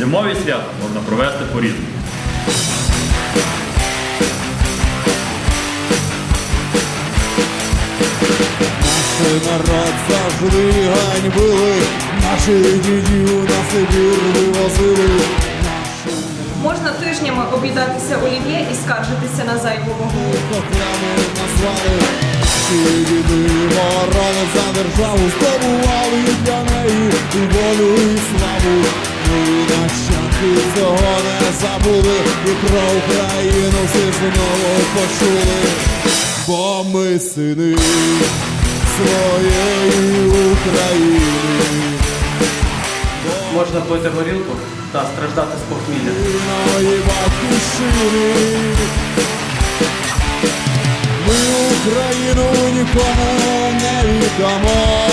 Зимові свята можна провести по-різному. Наш народ завжди ганьбили, наші дідів на Сибір вивозили. Можна тижнями обідатися олів'є і скаржитися на зайву вагу. Всі діди ворони за державу здобували для неї і волю, і славу. Забули, і про Україну всі знову почули, бо ми сини своєї України. Можна пити горілку та страждати з похмілля. Ми Україну нікому не віддамо.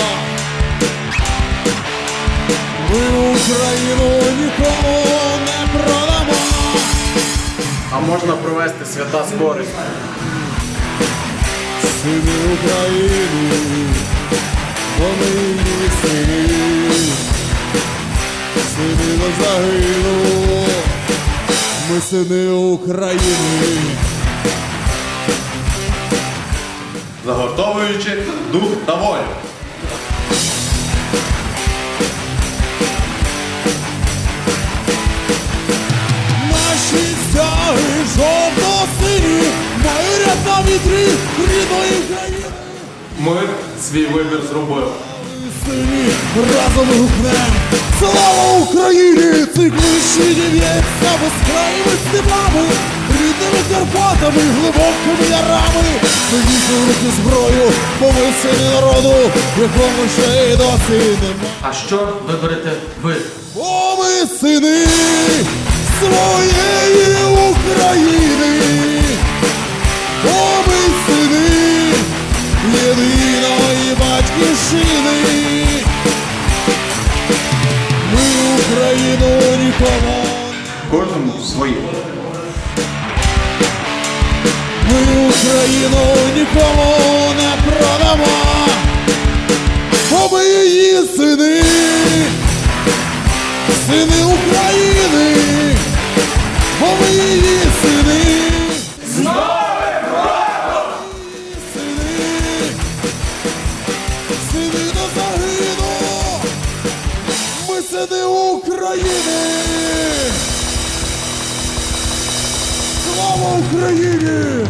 Ми Україну нікому можна провести свята з користю. Сини України, вони її сини. Сини не загинуло, ми сини України. загортовуючи дух та волю. Вітрі рідної країни. Ми свій вибір зробили. Сині разом гукнем. Слава Україні! Вищий дів'ється безкрайними степами, рідними Карпатами, глибокими ярами. Тоді руки зброю, бо народу, якому ще й досі нема. А що виберете ви? Бо ми сини Україну нікому, Кожному своє. ми Україну нікому не продамо, бо ми її сини, сини України, бо ми її сини. Сини, сини до загину, сини України. Слава Україні!